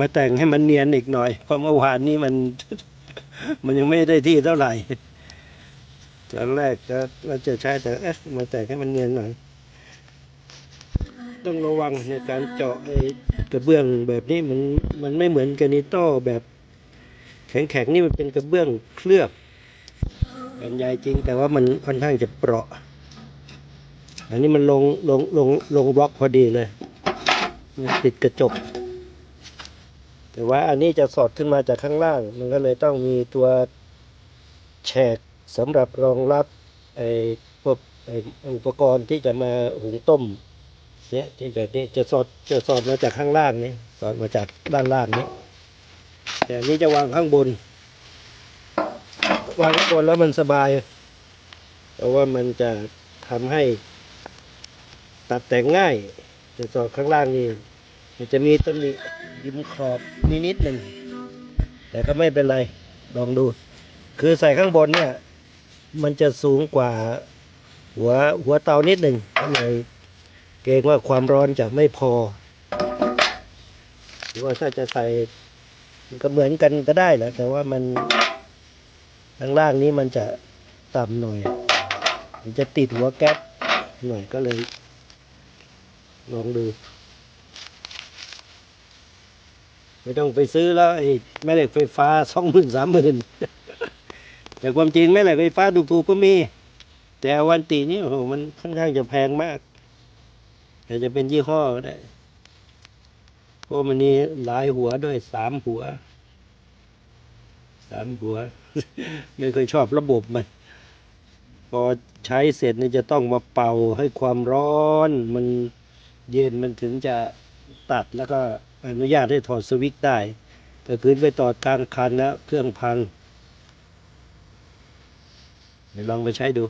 มาแต่งให้มันเนียนอีกหน่อย เพราะเมื่อวานนี้มัน มันยังไม่ได้ที่เท่าไหร่ตอนแรกก็เราจะใช้แต่เอ๊ะมาแต่งให้มันเนียนหน่อย ต้องระวังในการเจาะไอ้กระเบื้องแบบนี้มันมันไม่เหมือนกานิโต้แบบ แข็งๆนี่มันเป็นกระเบื้องเคลือบแผ่นใหญ่จริงแต่ว่ามันค่อนข้างจะเปราะ อันนี้มันลงลงลงลงบล็อกพอดีเลย ติดกระจก แต่ว่าอันนี้จะสอดขึ้นมาจากข้างล่าง มันก็เลยต้องมีตัวแฉกสำหรับรองรับไอ้พวกไอ้อุปกรณ์ที่จะมาหุงต้มเนี่ยที่แบบนี้จะสอดจะสอดมาจากข้างล่างนี่สอดมาจากด้านล่างนี้แต่นี้จะวางข้างบน วางข้างบนแล้วมันสบายเพราะว่ามันจะทำให้ ตัดแต่งง่ายจะสอดข้างล่างนี่มันจะมีต้นนี้ ริมขอบนิดนิดหนึ่ง แต่ก็ไม่เป็นไร ลองดู คือใส่ข้างบนเนี่ย มันจะสูงกว่าหัวหัวเตานิดหนึ่งก็เลยเกรงว่าความร้อนจะไม่พอ หรือว่าถ้าจะใส่ก็เหมือนกันก็ได้แหละแต่ว่ามันข้างล่างนี้มันจะต่ำหน่อย มันจะติดหัวแก๊สหน่อยก็เลย ลองดู ไม่ต้องไปซื้อแล้วไอ้แม่เหล็กไฟฟ้าสองหมื่นสามหมื่นแต่ความจริงแม่เหล็กไฟฟ้าถูกๆก็มี แต่วันตีนี่โอ้โหมันค่อนข้างจะแพงมากแต่จะเป็นยี่ห้อก็ได้เพราะมันนี่หลายหัวด้วยสามหัวสามหัว ไม่เคยชอบระบบมัน พอใช้เสร็จนี่จะต้องมาเป่าให้ความร้อน มันเย็นมันถึงจะตัดแล้วก็ อนุญาตให้ถอดสวิตช์ได้แต่คืนไปต่อกลางคันแล้วเครื่องพังเดี๋ยวลองไปใช้ดู